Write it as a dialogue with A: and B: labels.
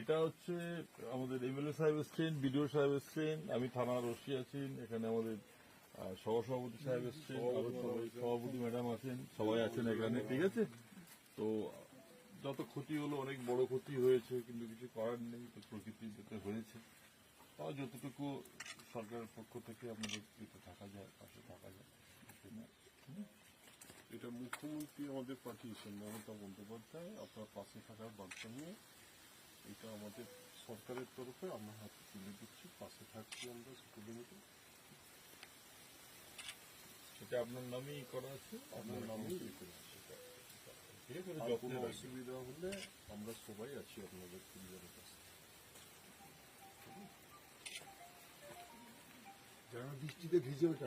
A: এটা হচ্ছে আমাদের এমএলএ সাহেব এসছেন বিডিও সাহেব এসছেন আমি থানার ওসি আছেন এখানে আমাদের সহসভাপতি সাহেব এসছেন সভাপতি ম্যাডাম আছেন সবাই আছেন এখানে ঠিক আছে? তো যত ক্ষতি হলো অনেক বড় ক্ষতি হয়েছে কিন্তু কিছু করার নেই তো প্রকৃতি যেটা হয়েছে। তাও যতটুকু সরকারের পক্ষ থেকে আমাদের যেতে থাকা যায় পাশে থাকা যায়?
B: এটা মুখ্যমন্ত্রী আমাদের পাঠিয়েছেন মমতা বন্দ্যোপাধ্যায় আপনার পাশে থাকার বার্তা নিয়ে। এটা আমাদের সরকারের তরফে আমরা হাতে তুলে দিচ্ছি পাশে থাকছি আমরা
A: সেটা আপনার নামেই করা আছে
B: আপনার নামেই ইয়ে করে আছে। কোনো অসুবিধা হলে আমরা সবাই আছি আপনাদের পরিবারের কাছে
C: যারা বৃষ্টিতে ভিজে ওঠা